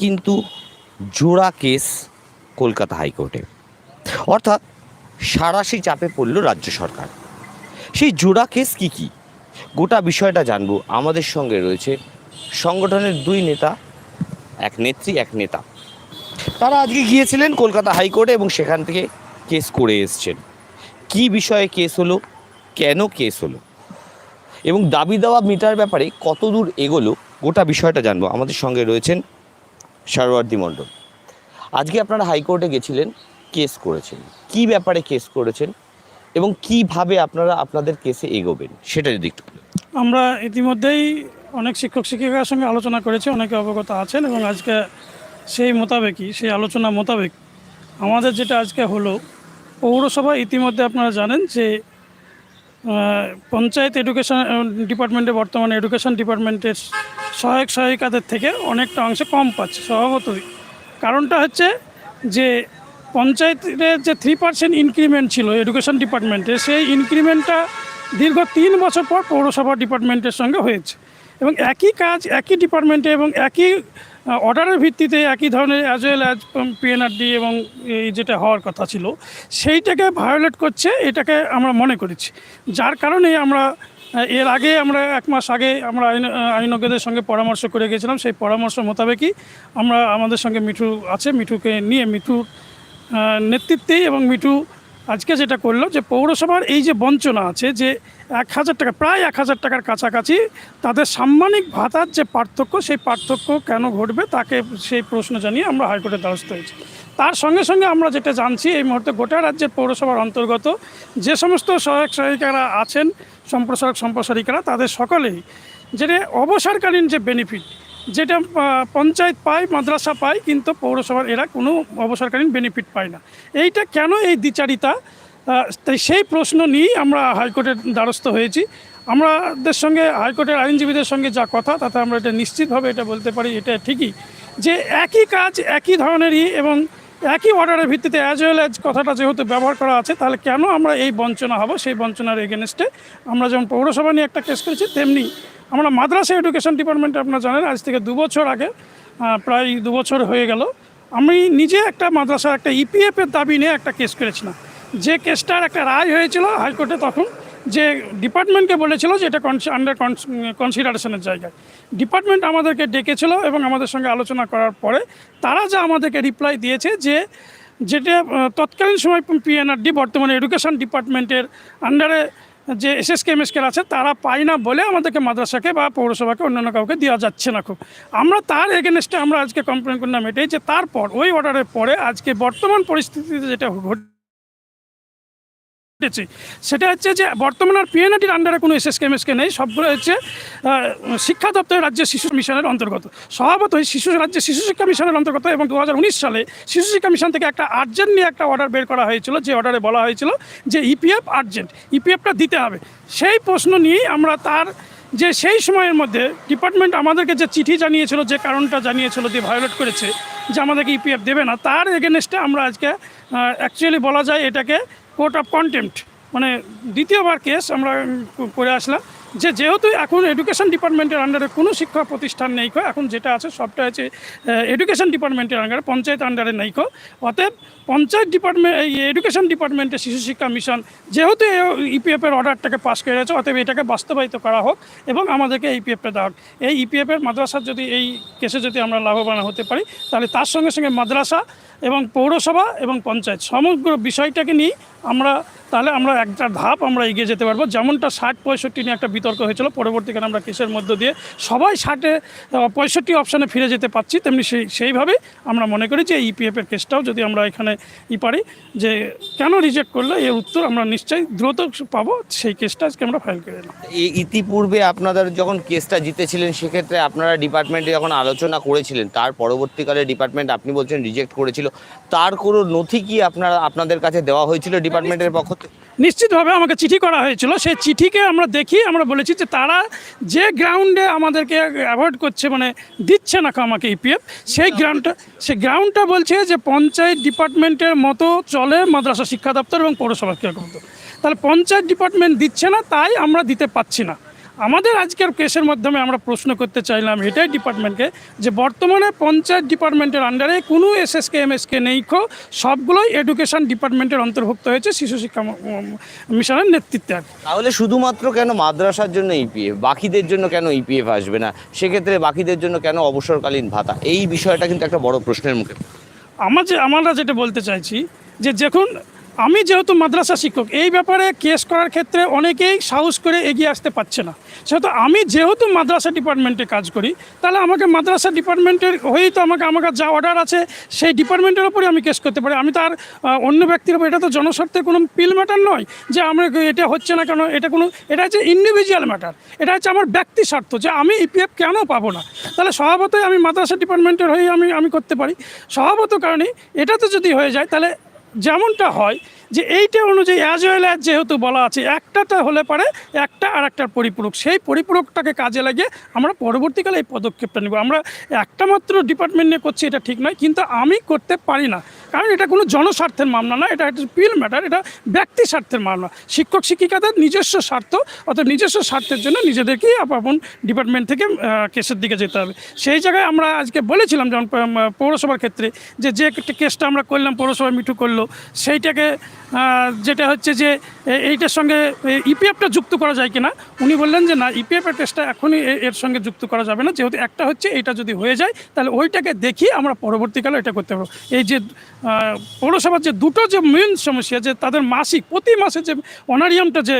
কিন্তু জোড়া কেস কলকাতা হাইকোর্টে। অর্থাৎ সারাশি চাপে পড়ল রাজ্য সরকার। সেই জোড়া কেস কি কি? গোটা বিষয়টা জানব। আমাদের সঙ্গে রয়েছে সংগঠনের দুই নেতা, এক নেত্রী, এক নেতা। তারা আজকে গিয়েছিলেন কলকাতা হাইকোর্টে এবং সেখান থেকে কেস করে এসছেন। কি বিষয়ে কেস হলো? কেন কেস হলো? এবং দাবি দাওয়া মিটার ব্যাপারে কত দূর এগোলো? গোটা বিষয়টা জানব। আমাদের সঙ্গে রয়েছেন সারোয়ার্দি মণ্ডল। আজকে আপনারা হাইকোর্টে গেছিলেন, কেস করেছেন। কি ব্যাপারে কেস করেছেন এবং কীভাবে আপনারা আপনাদের কেসে এগোবেন, সেটা যদি একটু আমরা ইতিমধ্যেই অনেক শিক্ষক শিক্ষিকার সঙ্গে আলোচনা করেছি, অনেকে অবগত আছেন এবং আজকে সেই মোতাবেকই, সেই আলোচনা মোতাবেক আমাদের যেটা আজকে হলো, পৌরসভা ইতিমধ্যে আপনারা জানেন যে পঞ্চায়েত এডুকেশন ডিপার্টমেন্টে বর্তমানে এডুকেশন ডিপার্টমেন্টের সহায়ক সহায়িকাদের থেকে অনেকটা অংশে কম পাচ্ছে স্বভাবতই। কারণটা হচ্ছে যে পঞ্চায়েতের যে থ্রি পার্সেন্ট ইনক্রিমেন্ট ছিল এডুকেশন ডিপার্টমেন্টে সেই ইনক্রিমেন্টটা দীর্ঘ তিন বছর পর পৌরসভা ডিপার্টমেন্টের সঙ্গে হয়েছে। এবং একই কাজ একই ডিপার্টমেন্টে এবং একই অর্ডারের ভিত্তিতে একই ধরনের অ্যাজ ওয়েল অ্যাজ পিএনআরডি এবং এই যেটা হওয়ার কথা ছিল, সেইটাকে ভায়োলেট করছে, এটাকে আমরা মনে করেছি। যার কারণে আমরা এর আগে আমরা এক মাস আগে আমরা আইন আইনজ্ঞদের সঙ্গে পরামর্শ করে গেছিলাম। সেই পরামর্শ মোতাবেকই আমরা আমাদের সঙ্গে মিঠু আছে, মিঠুকে নিয়ে মিঠুর নেতৃত্বেই এবং মিঠু আজকে যেটা করল যে পৌরসভার এই যে বঞ্চনা আছে যে এক হাজার টাকা, প্রায় এক হাজার টাকার কাছাকাছি তাদের সাম্মানিক ভাতার যে পার্থক্য, সেই পার্থক্য কেন ঘটবে তাকে সেই প্রশ্ন জানিয়ে আমরা হাইকোর্টের দ্বারস্থ হয়েছি। তার সঙ্গে সঙ্গে আমরা যেটা জানছি, এই মুহূর্তে গোটা রাজ্যের পৌরসভার অন্তর্গত যে সমস্ত সহায়ক সহায়িকারা আছেন সম্প্রসারক সম্প্রসারিকারা তাদের সকলেই যেটা অবসরকালীন যে বেনিফিট যেটা পঞ্চায়েত পায়, মাদ্রাসা পায়, কিন্তু পৌরসভার এরা কোনো অবসরকালীন বেনিফিট পায় না। এইটা কেন এই দ্বিচারিতা? তাই সেই প্রশ্ন নিয়েই আমরা হাইকোর্টের দ্বারস্থ হয়েছি। আমাদের সঙ্গে হাইকোর্টের আইনজীবীদের সঙ্গে যা কথা, তাতে আমরা এটা নিশ্চিতভাবে এটা বলতে পারি, এটা ঠিকই যে একই কাজ একই ধরনেরই এবং একই অর্ডারের ভিত্তিতে অ্যাজ ওয়েল অ্যাজ কথাটা যেহেতু ব্যবহার করা আছে, তাহলে কেন আমরা এই বঞ্চনা হব? সেই বঞ্চনার এগেনস্টে আমরা যেমন পৌরসভা নিয়ে একটা কেস করেছি, তেমনি আমরা মাদ্রাসা এডুকেশন ডিপার্টমেন্টে আপনারা জানেন, আজ থেকে দু বছর আগে প্রায় দু বছর হয়ে গেল। আমি নিজে একটা মাদ্রাসার একটা ইপিএফের দাবি নিয়ে একটা কেস করেছিলাম। যে কেসটার একটা রায় হয়েছিল হাইকোর্টে তখন যে ডিপার্টমেন্টকে বলেছিল যে এটা আন্ডার কনসিডারেশনের জায়গায়। ডিপার্টমেন্ট আমাদেরকে ডেকেছিল এবং আমাদের সঙ্গে আলোচনা করার পরে তারা যা আমাদেরকে রিপ্লাই দিয়েছে যে যেটা তৎকালীন সময় পিএনআরডি বর্তমানে এডুকেশন ডিপার্টমেন্টের আন্ডারে যে এসএসকে এমএসকে আছে, তারা পায় না বলে আমাদেরকে মাদ্রাসাকে বা পৌরসভাকে অন্যান্য কাউকে দেওয়া যাচ্ছে না খুব। আমরা তার এগেনস্টে আমরা আজকে কমপ্লেন করলাম এটাই যে তারপর, ওই অর্ডারের পরে আজকে বর্তমান পরিস্থিতিতে যেটা ঘট- ঘটেছে সেটা হচ্ছে যে বর্তমানে আর পিএনআটির আন্ডারে কোনো এসএসকে এমএসকে নেই, সবগুলো হচ্ছে শিক্ষা দপ্তরের রাজ্য শিশু মিশনের অন্তর্গত। স্বভাবতই শিশু রাজ্যের শিশু শিক্ষা মিশনের অন্তর্গত এবং দু হাজার উনিশ সালে শিশু শিক্ষা মিশন থেকে একটা আর্জেন্ট নিয়ে একটা অর্ডার বের করা হয়েছিল, যে অর্ডারে বলা হয়েছিল যে ইপিএফ আর্জেন্ট ইপিএফটা দিতে হবে। সেই প্রশ্ন নিয়েই আমরা তার যে সেই সময়ের মধ্যে ডিপার্টমেন্ট আমাদেরকে যে চিঠি জানিয়েছিল, যে কারণটা জানিয়েছিল, যে ভায়োলেট করেছে, যে আমাদেরকে ইপিএফ দেবে না, তার এগেনস্টে আমরা আজকে অ্যাকচুয়ালি বলা যায় এটাকে কোর্ট অফ কন্টেম্পট মানে দ্বিতীয়বার কেস আমরা করে আসলাম যে যেহেতু এখন এডুকেশন ডিপার্টমেন্টের আন্ডারে কোনো শিক্ষা প্রতিষ্ঠান নেই এখন যেটা আছে সবটা আছে এডুকেশন ডিপার্টমেন্টের আন্ডারে পঞ্চায়েত আন্ডারে নেই। অতএব পঞ্চায়েত ডিপার্টমেন্ট এই এডুকেশন ডিপার্টমেন্টের শিশু শিক্ষা মিশন যেহেতু ইপিএফ এর অর্ডারটাকে পাস করে গেছে, অতএব এটাকে বাস্তবায়িত করা হোক এবং আমাদেরকে ইপিএফটা দেওয়া হোক এই ইপিএফ এর মাদ্রাসার যদি, এই কেসে যদি আমরা লাভবান হতে পারি, তাহলে তার সঙ্গে সঙ্গে মাদ্রাসা এবং পৌরসভা এবং পঞ্চায়েত। সমগ্র বিষয়টাকে নিয়ে আমরা তাহলে আমরা একটা ধাপ আমরা এগিয়ে যেতে পারব। যেমনটা ষাট, পঁয়ষট্টি নিয়ে একটা বিতর্ক হয়েছিল, পরবর্তীকালে আমরা কেসের মধ্য দিয়ে সবাই ষাটে পঁয়ষট্টি অপশানে ফিরে যেতে পারছি, তেমনি সেই সেইভাবেই আমরা মনে করি যে ইপিএফ এর কেসটাও যদি আমরা এখানে ই পারি যে কেন রিজেক্ট করলে, এর উত্তর আমরা নিশ্চয়ই দ্রুত পাবো, সেই কেসটা আজকে আমরা ফাইল করে এই ইতিপূর্বে আপনাদের যখন কেসটা জিতেছিলেন, সেক্ষেত্রে আপনারা ডিপার্টমেন্টে যখন আলোচনা করেছিলেন, তার পরবর্তীকালে ডিপার্টমেন্ট আপনি বলছেন রিজেক্ট করেছিল তার কোনো নথি কি আপনারা আপনাদের কাছে দেওয়া হয়েছিল ডিপার্টমেন্টের পক্ষ থেকে? নিশ্চিতভাবে আমাকে চিঠি করা হয়েছিল। সেই চিঠিকে আমরা দেখি, আমরা বলেছি যে তারা যে গ্রাউন্ডে আমাদেরকে অ্যাভয়েড করছে মানে দিচ্ছে না আমাকে ইপিএফ সেই গ্রাউন্ডটা সেই গ্রাউন্ডটা বলছে যে পঞ্চায়েত ডিপার্টমেন্টের মতো চলে মাদ্রাসা শিক্ষা দপ্তর এবং পৌরসভা শিক্ষা তাহলে পঞ্চায়েত ডিপার্টমেন্ট দিচ্ছে না, তাই আমরা দিতে পাচ্ছি না। আমাদের আজকের কেসের মাধ্যমে আমরা প্রশ্ন করতে চাইলাম এটাই ডিপার্টমেন্টকে যে বর্তমানে পঞ্চায়েত ডিপার্টমেন্টের আন্ডারে কোনো এসএসকে এমএসকে নেই খো সবগুলোই এডুকেশন ডিপার্টমেন্টের অন্তর্ভুক্ত হয়েছে শিশু শিক্ষা মিশনের নেতৃত্বে তাহলে শুধুমাত্র কেন মাদ্রাসার জন্য ইপিএফ বাকিদের জন্য কেন ইপিএফ আসবে না? সেক্ষেত্রে বাকিদের জন্য কেন অবসরকালীন ভাতা? এই বিষয়টা কিন্তু একটা বড় প্রশ্নের মুখে। আমার যে আমরা যেটা বলতে চাইছি যে দেখুন আমি যেহেতু মাদ্রাসা শিক্ষক, এই ব্যাপারে কেস করার ক্ষেত্রে অনেকেই সাহস করে এগিয়ে আসতে পারছে না। সেহেতু আমি যেহেতু মাদ্রাসা ডিপার্টমেন্টে কাজ করি, তাহলে আমাকে মাদ্রাসা ডিপার্টমেন্টের হয়েই তো আমাকে, আমার কাছে যা অর্ডার আছে, সেই ডিপার্টমেন্টের ওপরে আমি কেস করতে পারি। আমি তার অন্য ব্যক্তির ওপর, এটা তো জনস্বার্থে কোনো পিল ম্যাটার নয় যে আমরা এটা হচ্ছে না কেন, এটা কোনো, এটা হচ্ছে ইন্ডিভিজুয়াল ম্যাটার এটা হচ্ছে আমার ব্যক্তি স্বার্থ যে আমি ইপিএফ কেন পাবো না। তাহলে স্বভাবতই আমি মাদ্রাসা ডিপার্টমেন্টের হয়েই আমি আমি করতে পারি। স্বভাবত কারণে এটাতে যদি হয়ে যায়, তাহলে যেমনটা হয় যে এইটা অনুযায়ী অ্যাজ ওয়েল অ্যাজ যেহেতু বলা আছে একটাতে হলে পারে একটা আর একটার পরিপূরক। সেই পরিপূরকটাকে কাজে লাগিয়ে আমরা পরবর্তীকালে এই পদক্ষেপটা নেব। আমরা একটা মাত্র ডিপার্টমেন্ট নিয়ে করছি এটা ঠিক নয়, কিন্তু আমি করতে পারি না। কারণ এটা কোনো জনস্বার্থের মামলা না, এটা একটা পিল ম্যাটার এটা ব্যক্তি স্বার্থের মামলা। শিক্ষক, শিক্ষিকাদের নিজস্ব স্বার্থ, অর্থাৎ নিজস্ব স্বার্থের জন্য নিজেদেরকেই আপন ডিপার্টমেন্ট থেকে কেসের দিকে যেতে হবে। সেই জায়গায় আমরা আজকে বলেছিলাম যেমন পৌরসভার ক্ষেত্রে, যে যে কেসটা আমরা করলাম পৌরসভা মিঠু করল, সেইটাকে যেটা হচ্ছে যে এইটার সঙ্গে ইপিএফটা যুক্ত করা যায় কিনা, উনি বললেন যে না ইপিএফ এর টেস্টটা এখনই এর সঙ্গে যুক্ত করা যাবে না। যেহেতু একটা হচ্ছে, এটা যদি হয়ে যায়, তাহলে ওইটাকে দেখি আমরা পরবর্তীকালে এটা করতে পারব। এই যে পৌরসভার যে দুটো যে মেন সমস্যা যে তাদের মাসিক, প্রতি মাসে যে অনারিয়ামটা যে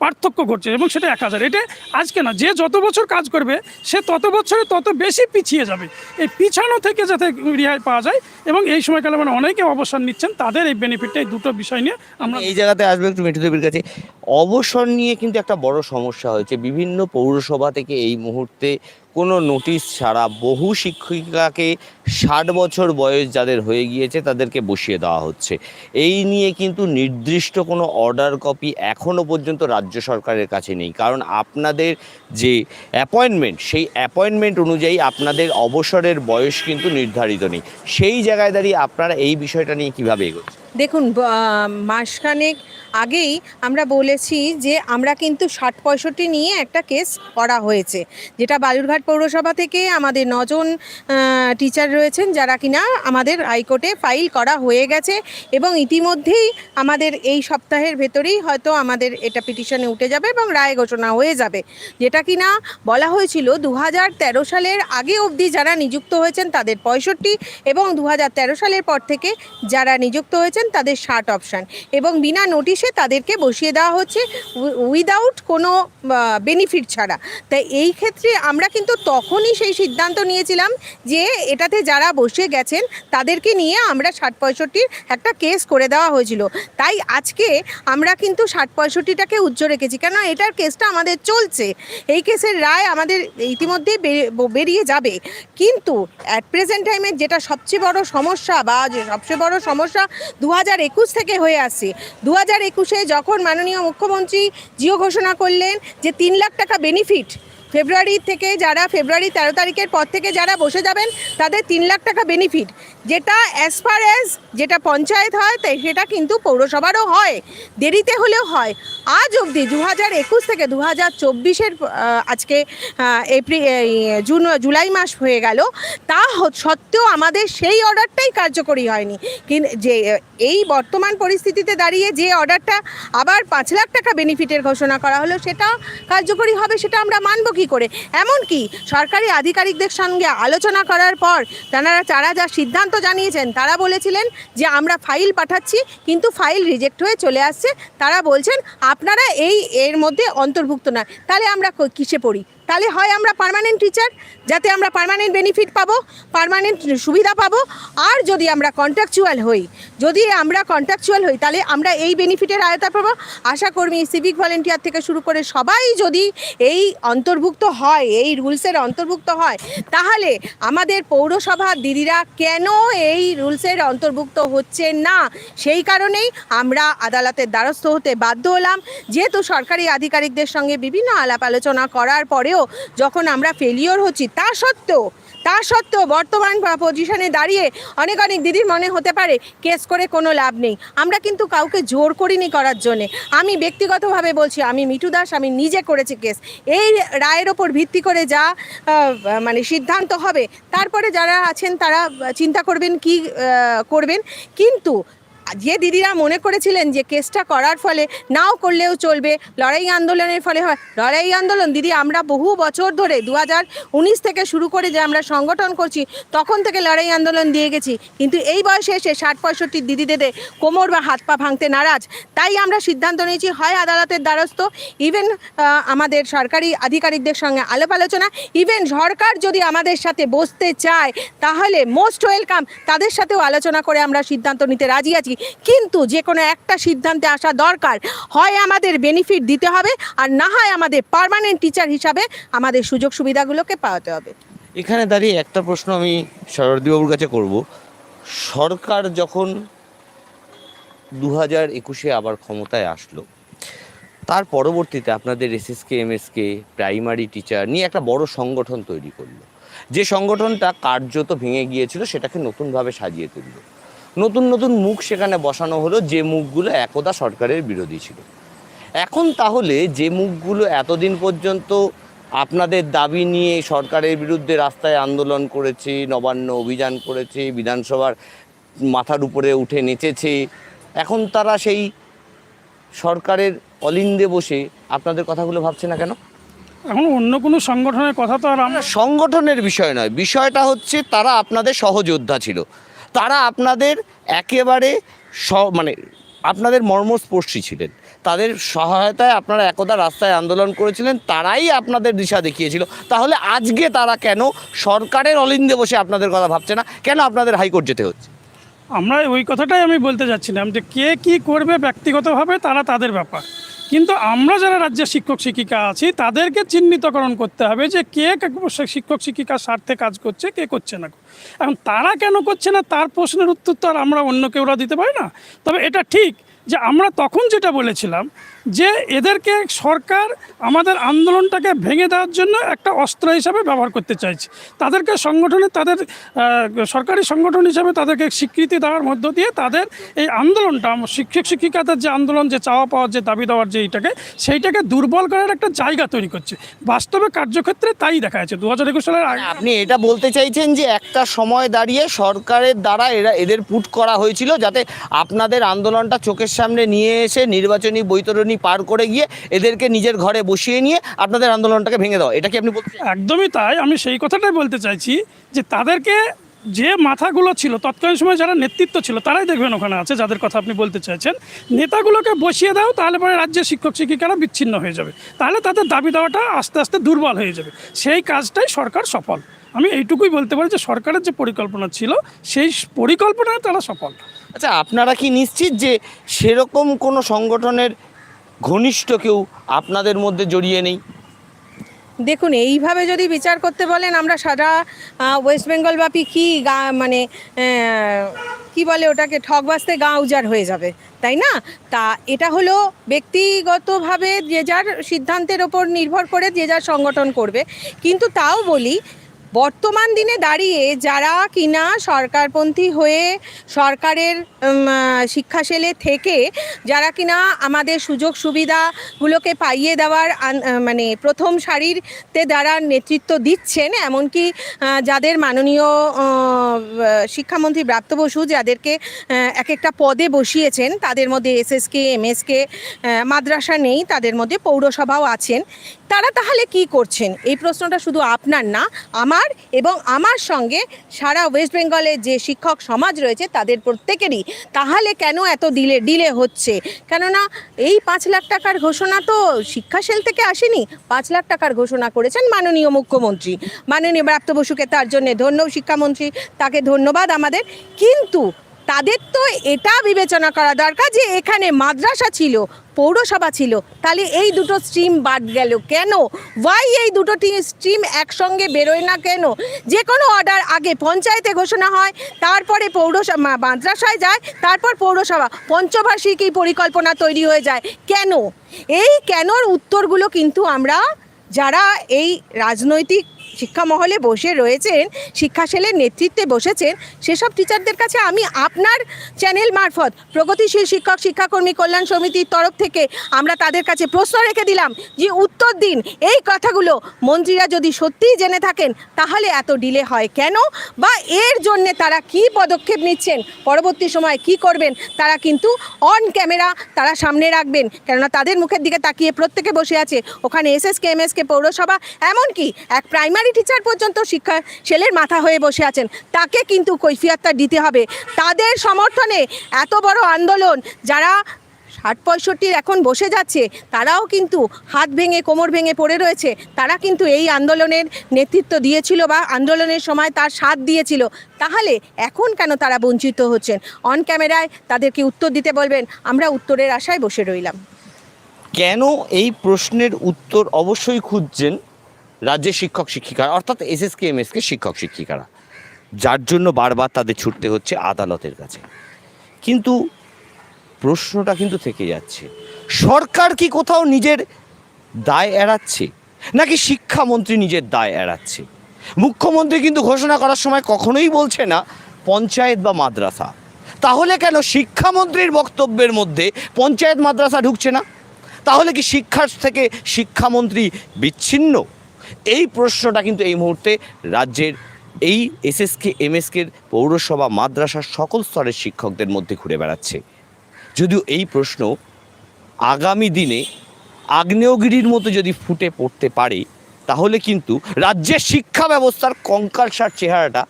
পার্থক্য ঘটছে এবং সেটা এক হাজার। এটা আজকে না, যে যত বছর কাজ করবে, সে তত বছরে তত বেশি পিছিয়ে যাবে। এই পিছানো থেকে যাতে রেহাই পাওয়া যায় এবং এই সময়কালে মানে অনেকে অবসর নিচ্ছেন, তাদের এই বেনিফিটটা এই দুটো বিষয় নিয়ে আমরা এই জায়গাতে আসবে একটু মিঠু দেবীর কাছে। অবসর নিয়ে কিন্তু একটা বড় সমস্যা হয়েছে। বিভিন্ন পৌরসভা থেকে এই মুহূর্তে কোনো নোটিশ ছাড়া বহু শিক্ষিকাকে ষাট বছর বয়স যাদের হয়ে গিয়েছে তাদেরকে বসিয়ে দেওয়া হচ্ছে। এই নিয়ে কিন্তু নির্দিষ্ট কোনো অর্ডার কপি এখনও পর্যন্ত রাজ্য সরকারের কাছে নেই। কারণ আপনাদের যে অ্যাপয়েন্টমেন্ট সেই অ্যাপয়েন্টমেন্ট অনুযায়ী আপনাদের অবসরের বয়স কিন্তু নির্ধারিত নেই। সেই জায়গায় দাঁড়িয়ে আপনারা এই বিষয়টা নিয়ে কীভাবে এগোচ্ছেন? দেখুন মাসখানেক আগেই আমরা বলেছি যে আমরা কিন্তু ষাট পঁয়ষট্টি নিয়ে একটা কেস করা হয়েছে, যেটা বালুরঘাট পৌরসভা থেকে আমাদের নজন টিচার রয়েছেন যারা কিনা আমাদের হাইকোর্টে ফাইল করা হয়ে গেছে এবং ইতিমধ্যেই আমাদের এই সপ্তাহের ভেতরেই হয়তো আমাদের এটা পিটিশনে উঠে যাবে এবং রায় ঘোষণা হয়ে যাবে, যেটা কিনা বলা হয়েছিল দু সালের আগে অবধি যারা নিযুক্ত হয়েছেন তাদের পঁয়ষট্টি এবং দু সালের পর থেকে যারা নিযুক্ত হয়েছেন তাদের শার্ট অপশান। এবং বিনা নোটিশে তাদেরকে বসিয়ে দেওয়া হচ্ছে উইদাউট কোনো বেনিফিট ছাড়া। তাই এই ক্ষেত্রে আমরা কিন্তু তখনই সেই সিদ্ধান্ত নিয়েছিলাম যে এটাতে যারা বসে গেছেন, তাদেরকে নিয়ে আমরা ষাট পঁয়ষট্টির একটা কেস করে দেওয়া হয়েছিল। তাই আজকে আমরা কিন্তু ষাট পঁয়ষট্টিটাকে উজ্জ্ব রেখেছি। কেন এটার কেসটা আমাদের চলছে। এই কেসের রায় আমাদের ইতিমধ্যেই বেরিয়ে- যাবে। কিন্তু অ্যাট প্রেজেন্ট টাইমে যেটা সবচেয়ে বড় সমস্যা বা সবচেয়ে বড় সমস্যা, দু হাজার একুশ থেকে হয়ে আসছে। দু হাজার একুশে যখন মাননীয় মুখ্যমন্ত্রী জিও ঘোষণা করলেন যে তিন লাখ টাকা বেনিফিট ফেব্রুয়ারি থেকে যারা ফেব্রুয়ারি তেরো তারিখের পর থেকে যারা বসে যাবেন, তাদের তিন লাখ টাকা বেনিফিট যেটা অ্যাজ ফার অ্যাজ যেটা পঞ্চায়েত হয় তাই সেটা কিন্তু পৌরসভারও হয়। দেরিতে হলেও হয়। আজ অবধি দু হাজার একুশ থেকে দু হাজার চব্বিশের আজকে এপ্রিল জুন, জুলাই মাস হয়ে গেল। তা সত্ত্বেও আমাদের সেই অর্ডারটাই কার্যকরী হয়নি। যে, এই বর্তমান পরিস্থিতিতে দাঁড়িয়ে যে অর্ডারটা আবার পাঁচ লাখ টাকা বেনিফিটের ঘোষণা করা হলো, সেটা কার্যকরী হবে, সেটা আমরা মানব কী করে। এমনকি সরকারি আধিকারিকদের সঙ্গে আলোচনা করার পর তারা তারা যা সিদ্ধান্ত জানিয়েছেন, তারা বলেছিলেন যে, আমরা ফাইল পাঠাচ্ছি, কিন্তু ফাইল রিজেক্ট হয়ে চলে আসছে। তারা বলছেন, আপনারা এই এর মধ্যে অন্তর্ভুক্ত না তাহলে আমরা কিসে পড়ি? তাহলে হয় আমরা পার্মানেন্ট টিচার যাতে আমরা পার্মানেন্ট বেনিফিট পাবো পারমানেন্ট সুবিধা পাবো। আর যদি আমরা কন্ট্রাকচুয়াল হই, যদি আমরা কন্ট্রাকচুয়াল হই, তাহলে আমরা এই বেনিফিটের আয়তা পাবো। আশাকর্মী সিভিক ভলেন্টিয়ার থেকে শুরু করে সবাই যদি এই অন্তর্ভুক্ত হয়, এই রুলসের অন্তর্ভুক্ত হয়, তাহলে আমাদের পৌরসভা দিদিরা কেন এই রুলসের অন্তর্ভুক্ত হচ্ছে না? সেই কারণেই আমরা আদালতের দ্বারস্থ হতে বাধ্য হলাম। যেহেতু সরকারি আধিকারিকদের সঙ্গে বিভিন্ন আলাপ আলোচনা করার পরেও যখন আমরা ফেলিওর হচ্ছি, তা সত্ত্বেও তা সত্ত্বেও বর্তমান পজিশনে দাঁড়িয়ে অনেক অনেক দিদির মনে হতে পারে কেস করে কোনো লাভ নেই। আমরা কিন্তু কাউকে জোর করিনি করার জন্যে। আমি ব্যক্তিগতভাবে বলছি, আমি মিঠু দাস, আমি নিজে করেছি কেস এই রায়ের ওপর ভিত্তি করে যা মানে সিদ্ধান্ত হবে, তারপরে যারা আছেন তারা চিন্তা করবেন কি করবেন। কিন্তু যে দিদিরা মনে করেছিলেন যে কেসটা করার ফলে, নাও করলেও চলবে। লড়াই আন্দোলনের ফলে হয়। লড়াই আন্দোলন, দিদি, আমরা বহু বছর ধরে দু হাজার উনিশ থেকে শুরু করে যে আমরা সংগঠন করছি, তখন থেকে লড়াই আন্দোলন দিয়ে গেছি। কিন্তু এই বয়সে এসে ষাট পঁয়ষট্টির দিদিদের কোমর বা হাত পা ভাঙতে নারাজ। তাই আমরা সিদ্ধান্ত নিয়েছি, হয় আদালতের দ্বারস্থ। ইভেন আমাদের সরকারি আধিকারিকদের সঙ্গে আলাপ আলোচনা। ইভেন সরকার যদি আমাদের সাথে বসতে চায়, তাহলে মোস্ট ওয়েলকাম তাদের সাথেও আলোচনা করে আমরা সিদ্ধান্ত নিতে রাজি আছি। কিন্তু যে কোনো একটা সিদ্ধান্তে আসা দরকার। হয় আমাদের বেনিফিট দিতে হবে আর না হয় আমাদের পার্মানেন্ট টিচার হিসাবে আমাদের সুযোগ সুবিধাগুলোকে পাওয়াতে হবে। এখানে দাঁড়িয়ে একটা প্রশ্ন আমি শরদীবাবুর কাছে করব। সরকার যখন দু হাজার একুশে আবার ক্ষমতায় আসলো, তার পরবর্তীতে আপনাদের এসএসকে এমএসকে প্রাইমারি টিচার নিয়ে একটা বড় সংগঠন তৈরি করল। যে সংগঠনটা কার্যত ভেঙে গিয়েছিল, সেটাকে নতুনভাবে সাজিয়ে তুললো। নতুন নতুন মুখ সেখানে বসানো হলো যে মুখগুলো একদা সরকারের বিরোধী ছিল। এখন তাহলে যে মুখগুলো এতদিন পর্যন্ত আপনাদের দাবি নিয়ে সরকারের বিরুদ্ধে রাস্তায় আন্দোলন করেছে নবান্ন অভিযান করেছে বিধানসভার মাথার উপরে উঠে নেচেছে এখন তারা সেই সরকারের অলিন্দে বসে আপনাদের কথাগুলো ভাবছে না কেন? এখন অন্য কোনো সংগঠনের কথা তো আর আমরা সংগঠনের বিষয় নয়। বিষয়টা হচ্ছে তারা আপনাদের সহযোদ্ধা ছিল। তারা আপনাদের একেবারে স মানে আপনাদের মর্মস্পর্শী ছিলেন। তাদের সহায়তায় আপনারা একদা রাস্তায় আন্দোলন করেছিলেন, তারাই আপনাদের দিশা দেখিয়েছিল। তাহলে আজকে তারা কেন সরকারের অলিন্দে বসে আপনাদের কথা ভাবছে না? কেন আপনাদের হাইকোর্ট যেতে হচ্ছে? আমরা ওই কথাটাই আমি বলতে চাচ্ছিলাম যে কে কি করবে ব্যক্তিগতভাবে, তারা তাদের ব্যাপার। কিন্তু আমরা যারা রাজ্যের শিক্ষক, শিক্ষিকা আছি, তাদেরকে চিহ্নিতকরণ করতে হবে যে কে শিক্ষক শিক্ষিকার স্বার্থে কাজ করছে, কে করছে না। এখন তারা কেন করছে না, তার প্রশ্নের উত্তর তো আর আমরা অন্য কেউরা দিতে পারি না। তবে এটা ঠিক যে আমরা তখন যেটা বলেছিলাম যে এদেরকে সরকার আমাদের আন্দোলনটাকে ভেঙে দেওয়ার জন্য একটা অস্ত্র হিসাবে ব্যবহার করতে চাইছে। তাদেরকে সংগঠনে, তাদের সরকারি সংগঠন হিসাবে তাদেরকে স্বীকৃতি দেওয়ার মধ্য দিয়ে তাদের এই আন্দোলনটা, শিক্ষক শিক্ষিকাদের যে আন্দোলন, যে চাওয়া পাওয়ার, যে দাবি দেওয়ার যে এইটাকে, সেইটাকে দুর্বল করার একটা জায়গা তৈরি করছে। বাস্তবে কার্যক্ষেত্রে তাই দেখা যাচ্ছে। দু হাজার একুশ সালের আপনি এটা বলতে চাইছেন যে একটা সময় দাঁড়িয়ে সরকারের দ্বারা এরা এদের পুট করা হয়েছিল যাতে আপনাদের আন্দোলনটা চোখের সামনে নিয়ে এসে নির্বাচনী বৈতরণী পার করে গিয়ে এদেরকে নিজের ঘরে বসিয়ে নিয়ে আপনাদের আন্দোলনটাকে ভেঙে দেওয়া এটা কি আপনি বলতে একদমই তাই। আমি সেই কথাটাই বলতে চাইছি যে তাদেরকে যে মাথাগুলো ছিল তৎকালীন সময় যারা নেতৃত্ব ছিল তারাই দেখবেন ওখানে আছে যাদের কথা আপনি বলতে চাইছেন। নেতাগুলোকে বসিয়ে দাও তাহলে পরে রাজ্যের শিক্ষক শিক্ষিকারা বিচ্ছিন্ন হয়ে যাবে। তাহলে তাদের দাবি দেওয়াটা আস্তে আস্তে দুর্বল হয়ে যাবে। সেই কাজটাই সরকার সফল। আমি এইটুকুই বলতে পারি যে সরকারের যে পরিকল্পনা ছিল সেই পরিকল্পনায় তারা সফল। আচ্ছা আপনারা কি নিশ্চিত যে সেরকম কোনো সংগঠনের ঘনিষ্ঠ কেউ আপনাদের মধ্যে জড়িয়ে নেই? দেখুন, এইভাবে যদি বিচার করতে বলেন, আমরা সারা ওয়েস্ট বেঙ্গল ব্যাপী কী গা মানে কি বলে ওটাকে ঠকবাস্তে গা উজাড় হয়ে যাবে, তাই না? তা এটা হলো ব্যক্তিগতভাবে যে যার সিদ্ধান্তের ওপর নির্ভর করে যে যার সংগঠন করবে। কিন্তু তাও বলি বর্তমান দিনে দাঁড়িয়ে যারা কিনা সরকারপন্থী হয়ে সরকারের শিক্ষা সেলে থেকে যারা কিনা আমাদের সুযোগ সুবিধাগুলোকে পাইয়ে দেওয়ার মানে প্রথম সারিরতে যারা নেতৃত্ব দিচ্ছেন, এমনকি যাদের মাননীয় শিক্ষামন্ত্রী ব্রাত্য বসু যাদেরকে এক একটা পদে বসিয়েছেন, তাদের মধ্যে এসএসকে, এমএসকে মাদ্রাসা নেই, তাদের মধ্যে পৌরসভাও আছেন, তারা তাহলে কি করছেন? এই প্রশ্নটা শুধু আপনার না, আমার এবং আমার সঙ্গে সারা ওয়েস্ট বেঙ্গলের যে শিক্ষক সমাজ রয়েছে তাদের প্রত্যেকেরই। তাহলে কেন এত ডিলে ডিলে হচ্ছে? কেননা এই পাঁচ লাখ টাকার ঘোষণা তো শিক্ষা সেল থেকে আসেনি। পাঁচ লাখ টাকার ঘোষণা করেছেন মাননীয় মুখ্যমন্ত্রী। মাননীয় ব্রাত্য বসুকে তার জন্য ধন্য শিক্ষামন্ত্রী। তাকে ধন্যবাদ আমাদের। কিন্তু তাদের তো এটা বিবেচনা করা দরকার যে এখানে মাদ্রাসা ছিল পৌরসভা ছিল, তাহলে এই দুটো স্ট্রিম বাদ গেল কেন? ওয়াই এই দুটো স্ট্রিম একসঙ্গে বেরোয় না কেন? যে কোনো অর্ডার আগে পঞ্চায়েতে ঘোষণা হয়, তারপরে পৌরসভা মাদ্রাসায় যায়, তারপর পৌরসভা। পঞ্চভাষিক এই পরিকল্পনা তৈরি হয়ে যায়। কেন? এই কেনর উত্তরগুলো কিন্তু আমরা, যারা এই রাজনৈতিক শিক্ষা মহলে বসে রয়েছেন শিক্ষা সেলের নেতৃত্বে বসেছেন, সেসব টিচারদের কাছে আমি আপনার চ্যানেল মারফত প্রগতিশীল শিক্ষক, শিক্ষাকর্মী কল্যাণ সমিতির তরফ থেকে আমরা তাদের কাছে প্রশ্ন রেখে দিলাম যে উত্তর দিন। এই কথাগুলো মন্ত্রীরা যদি সত্যিই জেনে থাকেন, তাহলে এত ডিলে হয় কেন? বা এর জন্য তারা কি পদক্ষেপ নিচ্ছেন? পরবর্তী সময় কি করবেন? তারা কিন্তু অন ক্যামেরা তারা সামনে রাখবেন। কেননা তাদের মুখের দিকে তাকিয়ে প্রত্যেকে বসে আছে। ওখানে এসএসকে, এমএসকে, পৌরসভা, এমনকি এক প্রাইমারি টিচার পর্যন্ত শিক্ষা সেলের মাথা হয়ে বসে আছেন। তাকে কিন্তু কৈফিয়তটা দিতে হবে। তাদের সমর্থনে এত বড় আন্দোলন, যারা ষাট পঁয়ষট্টির এখন বসে যাচ্ছে, তারাও কিন্তু হাত ভেঙে, কোমর ভেঙে পড়ে রয়েছে। তারা কিন্তু এই আন্দোলনের নেতৃত্ব দিয়েছিল বা আন্দোলনের সময় তার সাথ দিয়েছিল। তাহলে এখন কেন তারা বঞ্চিত হচ্ছেন? অন ক্যামেরায় তাদেরকে উত্তর দিতে বলবেন। আমরা উত্তরের আশায় বসে রইলাম। কেন এই প্রশ্নের উত্তর অবশ্যই খুঁজছেন? রাজ্যের শিক্ষক শিক্ষিকারা, অর্থাৎ এসএসকে, এমএসকে শিক্ষক শিক্ষিকারা, যার জন্য বারবার তাদের ছুটতে হচ্ছে আদালতের কাছে। কিন্তু প্রশ্নটা কিন্তু থেকে যাচ্ছে, সরকার কি কোথাও নিজের দায় এড়াচ্ছে, নাকি শিক্ষামন্ত্রী নিজের দায় এড়াচ্ছে? মুখ্যমন্ত্রী কিন্তু ঘোষণা করার সময় কখনোই বলছে না, পঞ্চায়েত বা মাদ্রাসা। তাহলে কেন শিক্ষামন্ত্রীর বক্তব্যের মধ্যে পঞ্চায়েত মাদ্রাসা ঢুকছে না? তাহলে কি শিক্ষার থেকে শিক্ষামন্ত্রী বিচ্ছিন্ন? এই প্রশ্নটা কিন্তু এই মুহূর্তে রাজ্যের এই এসএসকে, এমএসকের পৌরসভা, মাদ্রাসার সকল স্তরের শিক্ষকদের মধ্যে ঘুরে বেড়াচ্ছে। যদিও এই প্রশ্ন আগামী দিনে আগ্নেয়গিরির মতো যদি ফুটে পড়তে পারে, তাহলে কিন্তু রাজ্যের শিক্ষা ব্যবস্থার কঙ্কালসার চেহারাটা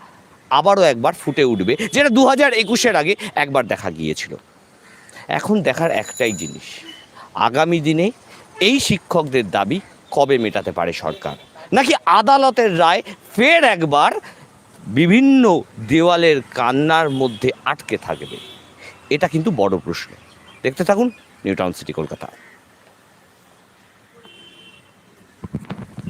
আবারও একবার ফুটে উঠবে, যেটা দু হাজার একুশের আগে একবার দেখা গিয়েছিল। এখন দেখার একটাই জিনিস, আগামী দিনে এই শিক্ষকদের দাবি কবে মেটাতে পারে সরকার? নাকি আদালতের রায় ফের একবার বিভিন্ন দেওয়ালের কান্নার মধ্যে আটকে থাকবে? এটা কিন্তু বড় প্রশ্ন। দেখতে থাকুন নিউ টাউন সিটি কলকাতা।